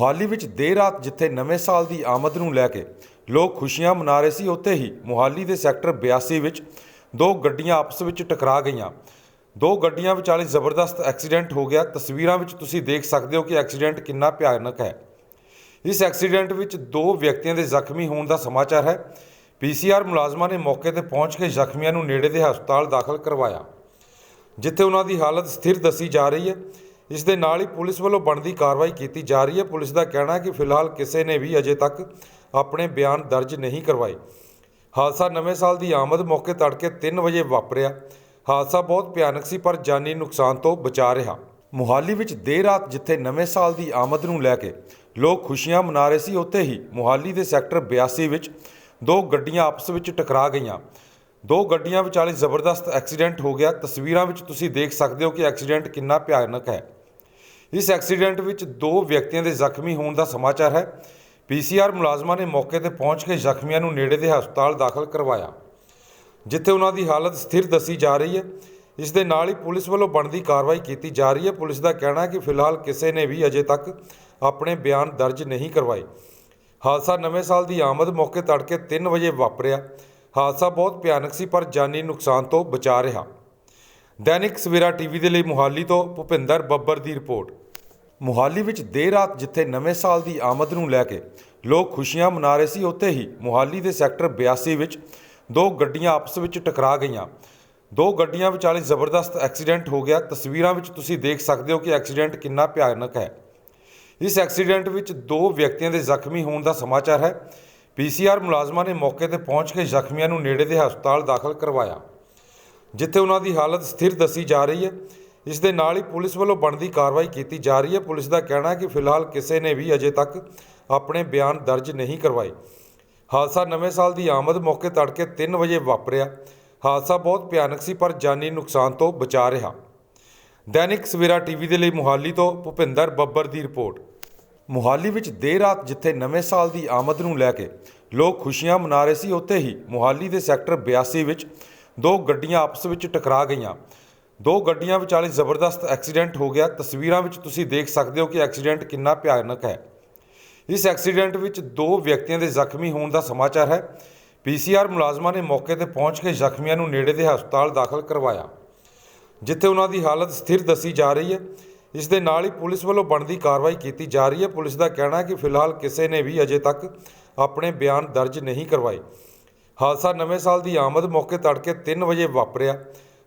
ਮੁਹਾਲੀ ਵਿੱਚ ਦੇਰ ਰਾਤ ਜਿੱਥੇ ਨਵੇਂ ਸਾਲ ਦੀ ਆਮਦ ਨੂੰ ਲੈ ਕੇ ਲੋਕ ਖੁਸ਼ੀਆਂ ਮਨਾ ਰਹੇ ਸੀ, ਉੱਥੇ ਹੀ ਮੁਹਾਲੀ ਦੇ ਸੈਕਟਰ 82 ਵਿੱਚ ਦੋ ਗੱਡੀਆਂ ਆਪਸ ਵਿੱਚ ਟਕਰਾ ਗਈਆਂ। ਦੋ ਗੱਡੀਆਂ ਵਿਚਾਲੇ ਜ਼ਬਰਦਸਤ ਐਕਸੀਡੈਂਟ ਹੋ ਗਿਆ। ਤਸਵੀਰਾਂ ਵਿੱਚ ਤੁਸੀਂ ਦੇਖ ਸਕਦੇ ਹੋ ਕਿ ਐਕਸੀਡੈਂਟ ਕਿੰਨਾ ਭਿਆਨਕ ਹੈ। ਇਸ ਐਕਸੀਡੈਂਟ ਵਿੱਚ ਦੋ ਵਿਅਕਤੀਆਂ ਦੇ ਜ਼ਖਮੀ ਹੋਣ ਦਾ ਸਮਾਚਾਰ ਹੈ। ਪੀਸੀਆਰ ਮੁਲਾਜ਼ਮਾਂ ਨੇ ਮੌਕੇ ਤੇ ਪਹੁੰਚ ਕੇ ਜ਼ਖਮੀਆਂ ਨੂੰ ਨੇੜੇ ਦੇ ਹਸਪਤਾਲ ਦਾਖਲ ਕਰਵਾਇਆ, ਜਿੱਥੇ ਉਹਨਾਂ ਦੀ ਹਾਲਤ ਸਥਿਰ ਦੱਸੀ ਜਾ ਰਹੀ ਹੈ। ਇਸ ਦੇ ਨਾਲ ਹੀ ਪੁਲਿਸ ਵੱਲੋਂ ਬਣਦੀ ਕਾਰਵਾਈ ਕੀਤੀ ਜਾ ਰਹੀ ਹੈ। ਪੁਲਿਸ ਦਾ ਕਹਿਣਾ ਹੈ ਕਿ ਫਿਲਹਾਲ ਕਿਸੇ ਨੇ ਵੀ ਅਜੇ ਤੱਕ ਆਪਣੇ ਬਿਆਨ ਦਰਜ ਨਹੀਂ ਕਰਵਾਏ। ਹਾਦਸਾ ਨਵੇਂ ਸਾਲ ਦੀ ਆਮਦ ਮੌਕੇ ਤੜਕੇ 3 ਵਜੇ ਵਾਪਰਿਆ। ਹਾਦਸਾ ਬਹੁਤ ਭਿਆਨਕ ਸੀ, ਪਰ ਜਾਨੀ ਨੁਕਸਾਨ ਤੋਂ ਬਚਾ ਰਿਹਾ। ਮੁਹਾਲੀ ਵਿੱਚ ਦੇਰ ਰਾਤ ਜਿੱਥੇ ਨਵੇਂ ਸਾਲ ਦੀ ਆਮਦ ਨੂੰ ਲੈ ਕੇ ਲੋਕ ਖੁਸ਼ੀਆਂ ਮਨਾ ਰਹੇ ਸੀ, ਉੱਥੇ ਹੀ ਮੁਹਾਲੀ ਦੇ ਸੈਕਟਰ 82 ਵਿੱਚ ਦੋ ਗੱਡੀਆਂ ਆਪਸ ਵਿੱਚ ਟਕਰਾ ਗਈਆਂ। ਦੋ ਗੱਡੀਆਂ ਵਿਚਾਲੇ ਜ਼ਬਰਦਸਤ ਐਕਸੀਡੈਂਟ ਹੋ ਗਿਆ। ਤਸਵੀਰਾਂ ਵਿੱਚ ਤੁਸੀਂ ਦੇਖ ਸਕਦੇ ਹੋ ਕਿ ਐਕਸੀਡੈਂਟ ਕਿੰਨਾ ਭਿਆਨਕ ਹੈ। ਇਸ ਐਕਸੀਡੈਂਟ ਵਿੱਚ ਦੋ ਵਿਅਕਤੀਆਂ ਦੇ ਜ਼ਖਮੀ ਹੋਣ ਦਾ ਸਮਾਚਾਰ ਹੈ। ਪੀਸੀਆਰ ਮੁਲਾਜ਼ਮਾਂ ਨੇ ਮੌਕੇ ਤੇ ਪਹੁੰਚ ਕੇ ਜ਼ਖਮੀਆਂ ਨੂੰ ਨੇੜੇ ਦੇ ਹਸਪਤਾਲ ਦਾਖਲ ਕਰਵਾਇਆ, ਜਿੱਥੇ ਉਹਨਾਂ ਦੀ ਹਾਲਤ ਸਥਿਰ ਦੱਸੀ ਜਾ ਰਹੀ ਹੈ। ਇਸ ਦੇ ਨਾਲ ਹੀ ਪੁਲਿਸ ਵੱਲੋਂ ਬਣਦੀ ਕਾਰਵਾਈ ਕੀਤੀ ਜਾ ਰਹੀ ਹੈ। ਪੁਲਿਸ ਦਾ ਕਹਿਣਾ ਹੈ ਕਿ ਫਿਲਹਾਲ ਕਿਸੇ ਨੇ ਵੀ ਅਜੇ ਤੱਕ ਆਪਣੇ ਬਿਆਨ ਦਰਜ ਨਹੀਂ ਕਰਵਾਏ। ਹਾਦਸਾ ਨਵੇਂ ਸਾਲ ਦੀ ਆਮਦ ਮੌਕੇ ਤੜਕੇ 3 ਵਜੇ ਵਾਪਰਿਆ। ਹਾਦਸਾ ਬਹੁਤ ਭਿਆਨਕ ਸੀ, ਪਰ ਜਾਨੀ ਨੁਕਸਾਨ ਤੋਂ ਬਚਾ ਰਿਹਾ। ਦੈਨਿਕ ਸਵੇਰਾ ਟੀਵੀ ਦੇ ਲਈ ਮੁਹਾਲੀ ਤੋਂ ਭੁਪਿੰਦਰ ਬੱਬਰ ਦੀ ਰਿਪੋਰਟ। ਮੁਹਾਲੀ ਵਿੱਚ ਦੇਰ ਰਾਤ ਜਿੱਥੇ ਨਵੇਂ ਸਾਲ ਦੀ ਆਮਦ ਨੂੰ ਲੈ ਕੇ ਲੋਕ ਖੁਸ਼ੀਆਂ ਮਨਾ ਰਹੇ ਸੀ, ਉੱਥੇ ਹੀ ਮੁਹਾਲੀ ਦੇ ਸੈਕਟਰ 82 ਵਿੱਚ ਦੋ ਗੱਡੀਆਂ ਆਪਸ ਵਿੱਚ ਟਕਰਾ ਗਈਆਂ। ਦੋ ਗੱਡੀਆਂ ਵਿਚਾਲੇ ਜ਼ਬਰਦਸਤ ਐਕਸੀਡੈਂਟ ਹੋ ਗਿਆ। ਤਸਵੀਰਾਂ ਵਿੱਚ ਤੁਸੀਂ ਦੇਖ ਸਕਦੇ ਹੋ ਕਿ ਐਕਸੀਡੈਂਟ ਕਿੰਨਾ ਭਿਆਨਕ ਹੈ। ਇਸ ਐਕਸੀਡੈਂਟ ਵਿੱਚ ਦੋ ਵਿਅਕਤੀਆਂ ਦੇ ਜ਼ਖਮੀ ਹੋਣ ਦਾ ਸਮਾਚਾਰ ਹੈ। ਪੀਸੀਆਰ ਮੁਲਾਜ਼ਮਾਂ ਨੇ ਮੌਕੇ ਤੇ ਪਹੁੰਚ ਕੇ ਜ਼ਖਮੀਆਂ ਨੂੰ ਨੇੜੇ ਦੇ ਹਸਪਤਾਲ ਦਾਖਲ ਕਰਵਾਇਆ, ਜਿੱਥੇ ਉਹਨਾਂ ਦੀ ਹਾਲਤ ਸਥਿਰ ਦੱਸੀ ਜਾ ਰਹੀ ਹੈ। ਇਸ ਦੇ ਨਾਲ ਹੀ ਪੁਲਿਸ ਵੱਲੋਂ ਬਣਦੀ ਕਾਰਵਾਈ ਕੀਤੀ ਜਾ ਰਹੀ ਹੈ। ਪੁਲਿਸ ਦਾ ਕਹਿਣਾ ਹੈ ਕਿ ਫਿਲਹਾਲ ਕਿਸੇ ਨੇ ਵੀ ਅਜੇ ਤੱਕ ਆਪਣੇ ਬਿਆਨ ਦਰਜ ਨਹੀਂ ਕਰਵਾਏ। ਹਾਦਸਾ ਨਵੇਂ ਸਾਲ ਦੀ ਆਮਦ ਮੌਕੇ ਤੜਕੇ 3 ਵਜੇ ਵਾਪਰਿਆ। ਹਾਦਸਾ ਬਹੁਤ ਭਿਆਨਕ ਸੀ, ਪਰ ਜਾਨੀ ਨੁਕਸਾਨ ਤੋਂ ਬਚਾ ਰਿਹਾ। ਦੈਨਿਕ ਸਵੇਰਾ ਟੀਵੀ ਦੇ ਲਈ ਮੁਹਾਲੀ ਤੋਂ ਭੁਪਿੰਦਰ ਬੱਬਰ ਦੀ ਰਿਪੋਰਟ। ਮੁਹਾਲੀ ਵਿੱਚ ਦੇਰ ਰਾਤ ਜਿੱਥੇ ਨਵੇਂ ਸਾਲ ਦੀ ਆਮਦ ਨੂੰ ਲੈ ਕੇ ਲੋਕ ਖੁਸ਼ੀਆਂ ਮਨਾ ਰਹੇ ਸੀ, ਉੱਥੇ ਹੀ ਮੁਹਾਲੀ ਦੇ ਸੈਕਟਰ 82 ਵਿੱਚ ਦੋ ਗੱਡੀਆਂ ਆਪਸ ਵਿੱਚ ਟਕਰਾ ਗਈਆਂ। ਦੋ ਗੱਡੀਆਂ ਵਿਚਾਲੇ ਜ਼ਬਰਦਸਤ ਐਕਸੀਡੈਂਟ ਹੋ ਗਿਆ। ਤਸਵੀਰਾਂ ਵਿੱਚ ਤੁਸੀਂ ਦੇਖ ਸਕਦੇ ਹੋ ਕਿ ਐਕਸੀਡੈਂਟ ਕਿੰਨਾ ਭਿਆਨਕ ਹੈ। ਇਸ ਐਕਸੀਡੈਂਟ ਵਿੱਚ ਦੋ ਵਿਅਕਤੀਆਂ ਦੇ ਜ਼ਖਮੀ ਹੋਣ ਦਾ ਸਮਾਚਾਰ ਹੈ। ਪੀਸੀਆਰ ਮੁਲਾਜ਼ਮਾਂ ਨੇ ਮੌਕੇ ਤੇ ਪਹੁੰਚ ਕੇ ਜ਼ਖਮੀਆਂ ਨੂੰ ਨੇੜੇ ਦੇ ਹਸਪਤਾਲ ਦਾਖਲ ਕਰਵਾਇਆ, ਜਿੱਥੇ ਉਹਨਾਂ ਦੀ ਹਾਲਤ ਸਥਿਰ ਦੱਸੀ ਜਾ ਰਹੀ ਹੈ। ਇਸ ਦੇ ਨਾਲ ਹੀ ਪੁਲਿਸ ਵੱਲੋਂ ਬਣਦੀ ਕਾਰਵਾਈ ਕੀਤੀ ਜਾ ਰਹੀ ਹੈ। ਪੁਲਿਸ ਦਾ ਕਹਿਣਾ ਹੈ ਕਿ ਫਿਲਹਾਲ ਕਿਸੇ ਨੇ ਵੀ ਅਜੇ ਤੱਕ ਆਪਣੇ ਬਿਆਨ ਦਰਜ ਨਹੀਂ ਕਰਵਾਏ। ਹਾਦਸਾ ਨਵੇਂ ਸਾਲ ਦੀ ਆਮਦ ਮੌਕੇ ਤੜਕੇ 3 ਵਜੇ ਵਾਪਰਿਆ।